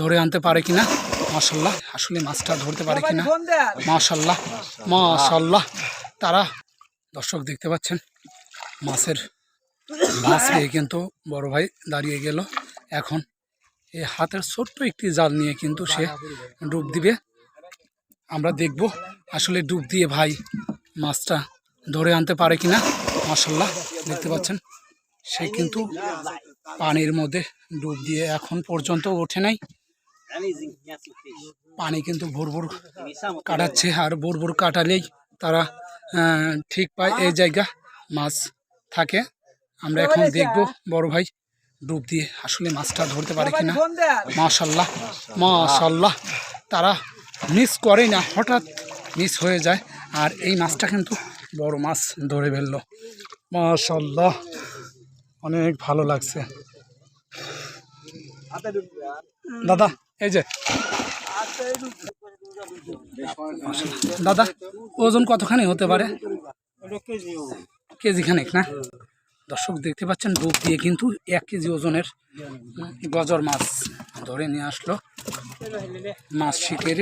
ধরে আনতে পারে কিনা? মাশাল্লাহ। আসলে মাছটা ধরতে পারে কিনা? মাশাল্লাহ। মাশাল্লাহ। তারা দর্শক দেখতে পাচ্ছেন মাছের মাছ পেয়ে কিন্তু বড় ভাই দাঁড়িয়ে গেল। এখন এই হাতের ছোট্ট একটি জাল নিয়ে কিন্তু সে ডুব দিবে। আমরা দেখব আসলে ডুব দিয়ে ভাই মাছটা ধরে আনতে পারে কিনা। মাশাল্লাহ। দেখতে পাচ্ছেন সে কিন্তু পানির মধ্যে ডুব দিয়ে এখন পর্যন্ত ওঠে নাই। পানি কিন্তু ভোর ভোর কাটাচ্ছে আর ভোর ভোর কাটালেই তারা ঠিক পায় এই জায়গা মাছ থাকে। আমরা এখন দেখব বড় ভাই ডুব দিয়ে আসলে মাছটা ধরতে পারে কিনা। মাশাল্লাহ মাশাল্লাহ। তারা মিস করে না হঠাৎ মিস হয়ে যায়। আর এই মাছটা কিন্তু বড় মাছ ধরে ফেলল। মাশাল্লাহ অনেক ভালো লাগছে। দাদা, এই যে। দাদা, ওজন কতখানি হতে পারে? কেজি খানেক না? দর্শক, দেখতে পাচ্ছেন ডুব দিয়ে কিন্তু এক কেজি ওজনের গজর মাছ ধরে নিয়ে আসলো মাছ শিকের